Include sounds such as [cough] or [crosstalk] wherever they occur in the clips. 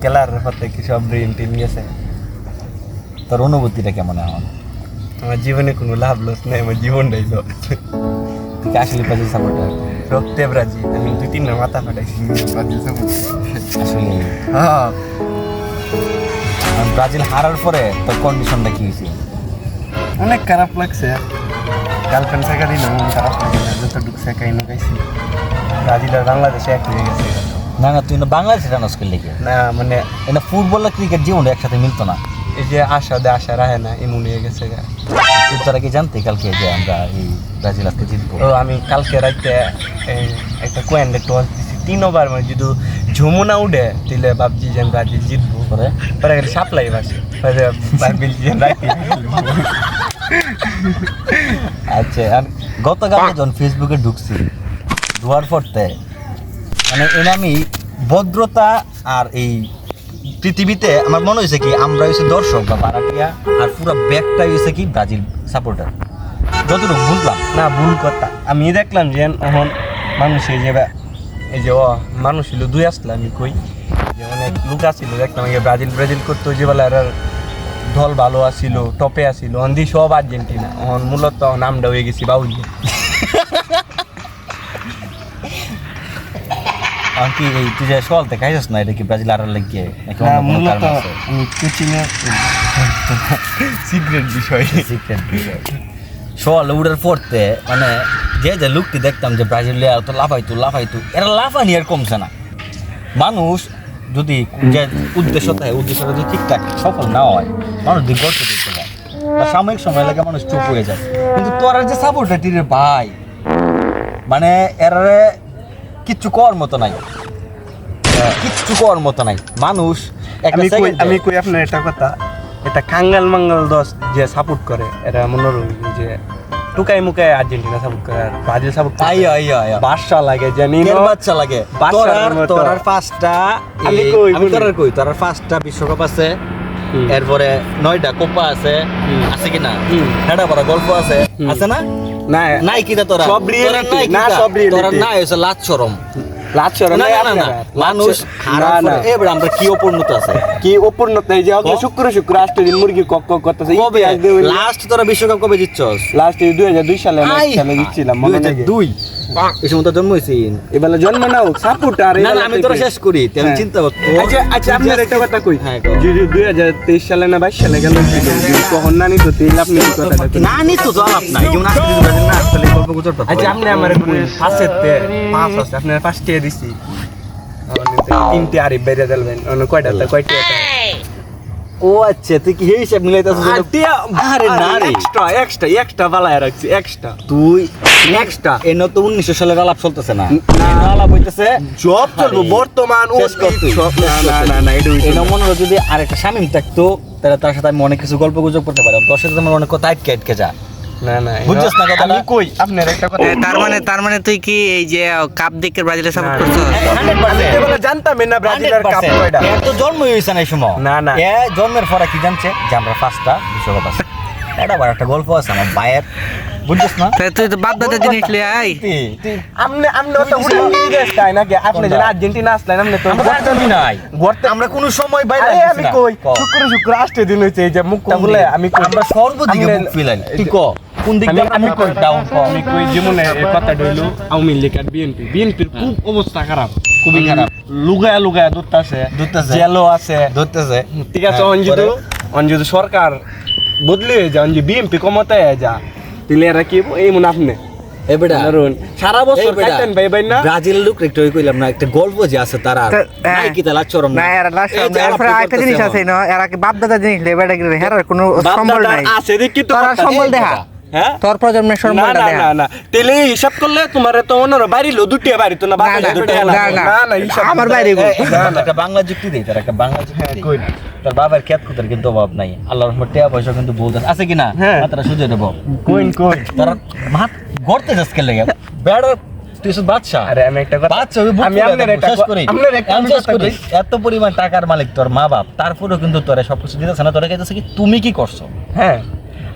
খেলার পথে কি সব ড্রিম টিম গেছে? তোর অনুভূতিটা কেমন এখন? আমার জীবনে কোনো লাভ লস নেই আমার জীবনটাই লস তুই আসলে ব্রাজিল সাপোর্টার রক্তে ব্রাজিল আমি দুই তিনটা মাথা ফাটাইছি। ব্রাজিল support আসলে? হ্যাঁ। ব্রাজিল হারার পরে তোর কন্ডিশনটা কি হয়েছে? অনেক খারাপ লাগছে। গার্লফ্রেন্ড শেখা দিল খারাপ লাগে যতটুকু শেখাই না গাইছি। ব্রাজিল আর বাংলাদেশে এক হয়ে গেছে। না না তুই না বাংলাদেশে রানার্স করলে লিখে না মানে এটা ফুটবল আর ক্রিকেট জীবন একসাথে মিলতো না। এই যে আশা দে আশা রাহে না এমন হয়ে গেছে তোরা কি জানতে কালকে যে আমরা এই ব্রাজিল আজকে জিতবো? ও আমি কালকে রাইতে এই একটা কোয়েন্ডে টস দিছি তিন ওভার মানে যদি ঝুমুনা উঠে তাহলে ভাবছি যে ব্রাজিল জিতবো। পরে? পরে গেলে সাপ্লাই বাসে পরে ব্রাজিল যে রাইতে [laughs] আচ্ছা আর গতকাল যখন ফেসবুকে ঢুকছি ঢোয়ার পরতে মানে এনে আমি ভদ্রতা আর এই পৃথিবীতে আমার মনে হয়েছে কি, আমরা হয়েছে দর্শক বা ভাড়াটিয়া, আর পুরো ব্যাগটাই হয়েছে কি, ব্রাজিল সাপোর্টার যতটুকু বুঝলাম। না, ভুল কথা। আমি দেখলাম যে এখন মানুষ এই যে এই যে ও, মানুষ ছিল দুই আসলে আমি কই। যে অনেক লোক আসছিল দেখলাম ব্রাজিল ব্রাজিল করতো যে বলে দল ভালো আসছিল টপে আসছিল অন্দি সব আর্জেন্টিনা। এখন মূলত নামটা হয়ে গেছি বাউল আর কি এই তুই যে সকাল থেকে খাইছিস না এটা কি ব্রাজিল আর লাগিয়ে নাকি না অন্য কোনো মূলত কারণ আছে? আমি কোচিংয়ে সিক্রেট বিষয়। সিক্রেট বিষয়। সকালে উঠার পড়তে মানে যে যে লুকটি দেখতাম যে ব্রাজিলে এত লাফাইতো লাফাইতো এরা লাফানি আর কমছে না। মানুষ যদি যে উদ্দেশ্য থাকে উদ্দেশ্যটা যদি ঠিকঠাক সফল না হয় মানুষ দিগ্গত দিতে যায় বা সাময়িক সময় লাগে মানুষ চুপ হয়ে যায়। কিন্তু তোর যে সাপোর্টার রে ভাই মানে এরারে কিচ্ছু কর মতো নাই। কিচ্ছু কর মতো নাই। মানুষ আমি কই আমি কই আপনার একটা কথা? এটা কাঙ্গাল মাঙ্গাল দশ যে সাপোর্ট করে এরা মনোরম যে টুকাই মুকাই আর্জেন্টিনা সাপোর্ট করে আর ব্রাজিল সাপোর্ট করে। আইয়া আইয়া আইয়া বাদশা লাগে জানি না বাচ্চা লাগে। তোরার মতো। তোরার পাঁচটা আমি কই, আমি বলি। তোরার কই? তোরার পাঁচটা বিশ্বকাপ আছে। এরপরে নয়টা কোপা আছে আছে কি না। হেডা পড়া গল্প আছে। আছে না? না নাই কিনা তোরা? সব রিয়েলিটি না, সব রিয়েলিটি তোরা নাই হইছে লাজ শরম লাচ্ছর না না না না মানুষ এবার আমরা কি অপূর্ণতা আছে? কি অপূর্ণতা? এই যে ক? শুক্র শুক্র আষ্ট দিন মুরগি কক কক করতেছে কবে? লাস্ট তোরা বিশ্বকাপ কবে জিতছস? লাস্ট দুই হাজার দুই সালে না এক সালে দিচ্ছিলাম মনে নেই দুই এই সময় তো জন্ম হয়েছে এবেলা জন্ম নাও না না আমি তোরা শেষ করি তুই চিন্তা আচ্ছা আচ্ছা আপনার একটা কথা কই। হ্যাঁ, কও। যদি দুই হাজার তেইশ সালে না বাইশ সালে গেল তখন না নিত তেল আপনি এই কথাটা কই। না নি তো জবাব নাই না আসলে গল্প গুজব আচ্ছা আপনি আমার তে পাঁচ আছে আপনার পাঁচটি দিছি। তিনটে আরে বেড়ে অন্য কয়টা তা কয়টি ও আচ্ছা তুই কি এই হিসাব আরে না রে। এক্সট্রা এক্সট্রা এক্সট্রা বালায় রাখছি এক্সট্রা তুই এক্সট্রা এই তো উনিশশো সালের আলাপ চলতেছে না। না। আলাপ হইতেছে। জব চলবো বর্তমান না না না এটা মনে যদি আরেকটা স্বামী থাকতো তাহলে তার সাথে আমি অনেক কিছু গল্প গুজব করতে পারতাম। তোর সাথে আমার অনেক কথা আটকে আটকে যা না না বুঝছিস না কথাটা? আমি কই আপনার একটা কথা তার মানে তার মানে তুই কি এই যে কাপ দেখে ব্রাজিলের সাপোর্ট করছিস আমি তো বলে জানতাম না ব্রাজিলের কাপ কয়টা এর তো জন্ম হয়েছে না এই সময় না, না। এ জন্মের পরে কি জানছে যে আমরা পাঁচটা বিশ্বকাপ আছে এটা আবার একটা গল্প আছে আমার ভাইয়ের বুঝছিস না তুই তো বাপ দাদা জিনিস লিয়ে আই তুই- তুই আমনে আমনে ওটা হুড়ি দিয়ে দেশ তাই নাকি আপনি যেন আর্জেন্টিনা আসলেন আমনে তো আমরা নাই আমরা কোনো সময় বাইরে আমি কই। শুক্র শুক্র আসতে দিন হইছে এই যে মুখটা কোন আমি কই আমরা সর্বদিকে মুখ ফিলাই তুই ক কোন দিক আমি দিয়ে আমি কই? আমি কই? যেমন কথা আওয়ামী লীগ আর বিএনপি। বিএনপির খুব অবস্থা খারাপ খুবই খারাপ। লুগায়া লুগায়া দুধতাছে দুধতাছে। জেলও আছে। ধরতেছে। ঠিক আছে হ্যাঁ, অঞ্জিত অঞ্জিত সরকার বদলে হয়ে যা অঞ্জি বিএমপি ক্ষমতায় যা। তাহলে এরা কি এই মনে আপনি। সারা বছর ব্রাজিলের লোক একটু কইলাম না একটা গল্প যে আছে তারা নাই হ্যাঁ। কি তালা চরম না এরা জিনিস আছে না এরা কি বাপ দাদা জিনিস হেরার কোনো সম্বল নাই। আছে দেখি তো তোর সম্বল দেখা হ্যাঁ? তোর প্রজন্মের না না না না। তেলে হিসাব করলে তোমার তো দুটিয়া বাড়ি তো না না, দুটিয়া না, না। না না আমার বাইরে গো। না, না। একটা বাংলা যুক্তি দেই তার একটা বাংলা যুক্তি কই। তার বাবার খেত খুঁতার কিন্তু অভাব নাই। আল্লাহর রহমত টাকা পয়সা কিন্তু বহুত আছে। আছে কি না হ্যাঁ। মাত্রা সুজে দেবো। কইন কই তার মাত গড়তে যাস কে লাগে? বেড়া তুই শুধু বাদশা আরে আমি একটা কথা বাচ্চা আমি আপনার একটা করি। আপনার একটা আমি আমি শেষ কথা করি। এত পরিমাণ টাকার মালিক তোর মা বাপ তারপরেও কিন্তু তোরে সবকিছু দিতেছে না। তোরা কি তুমি কি করছ? হ্যাঁ।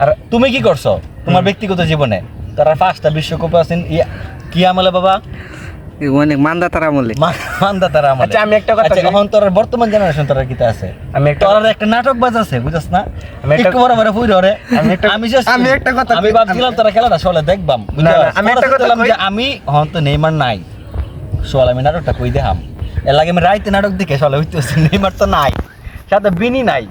আর তুমি কি করছ? তোমার ব্যক্তিগত জীবনে? তারা পাঁচটা বিশ্বকাপ আছেন কি আমলে বাবা? অনেক মান্দা তারা আমলে। মান্দা তারা আমলে। আচ্ছা, আমি একটা কথা আচ্ছা, এখন তোর বর্তমান জেনারেশন তোর কিতা আছে? আমি একটা তোর একটা নাটক বাজ আছে বুঝছ না? আমি একটা- বড় বড় ফুই রে। আমি একটা- আমি আমি একটা কথা আমি ভাবছিলাম তোরা খেলাটা সলে দেখবাম আমি একটা কথা বললাম যে আমি হন তো নেইমার নাই। সল আমি নাটকটা কই দেখাম। এর লাগে আমি রাইতে নাটক দেখে সলে হইতেছি নেইমার তো নাই। সাথে বিনি নাই।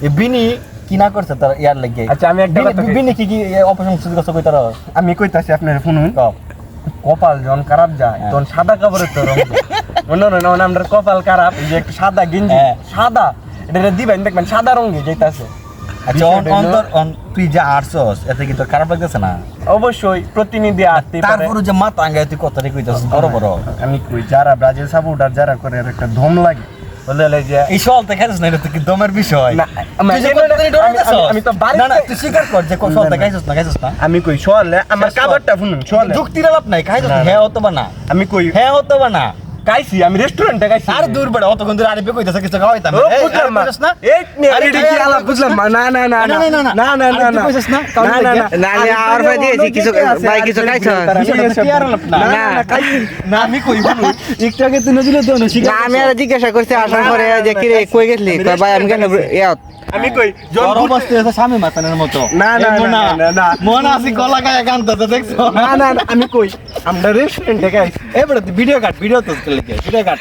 এই বিনি কি না করছে তার ইয়ার লাগে আচ্ছা, আমি একটা কথা বিনি কি কি অপারেশন সুযোগ আছে কই তারা? আমি কইতাছি আপনার কও। কপাল যখন খারাপ যায় হ্যাঁ। তখন সাদা কাপড়ের তো রং। মনে হয় না কপাল খারাপ এই যে একটু সাদা গেঞ্জি। হ্যাঁ। সাদা। এটা দিবেন দেখবেন সাদা রঙে যেতেছে আচ্ছা তুই যে এতে কি তোর খারাপ লাগতেছে না? অবশ্যই প্রতিনিধি আসতে তারপরে যে মাথা আঙ্গায় তুই কথা রে কইতাছিস বড় বড়। আমি কই যারা ব্রাজিল সাপোর্টার যারা করে একটা ধম লাগে। বলে হলে এই সল তো খাইছিস না এটা তো কি দমের বিষয়? আমি- তো না না তুই স্বীকার কর যে সল না, তো। খাইছিস না খাইছিস না। আমি কই শোয়ালে আমার কাবারটা শুনুন যুক্তির লাভ নাই খাইছিস। হ্যাঁ হতো বা না। আমি কই হ্যাঁ হতো বা না। খাইছি আমি রেস্টুরেন্টে খাইছি আর দূর বেড়া অতক্ষণ ধরে আরে কইতাছে কিছু খাওয়াইতাম বুঝলাম না। এই আরে আলাপ আলাপ বুঝলাম না, না, না, না, না, না, না, না। না, না, আরে না, না। কইছিস না? কাউকে না, না, দেখে? না। না, আমি আরে ভাই দিয়েছি, কিছু- ভাই কিছু খাইছো? না? না, না। না, আমি কই বলু একটু আগে তুই নজরে তো না আমি আর জিজ্ঞাসা করছি আসার পরে যে কি রে কই গেছলি ভাই আমি কেন ইয়াত আমি কই জন অবস্থা আছে স্বামী মাতানের মতো না, না, না, না। মোনা আসি গলা গায়ে গান তো দেখছ না না না, আমি কই আমরা রেস্টুরেন্টে খাইছি এবারে ভিডিও কাট ভিডিও তো লিখে ভিডিও কাট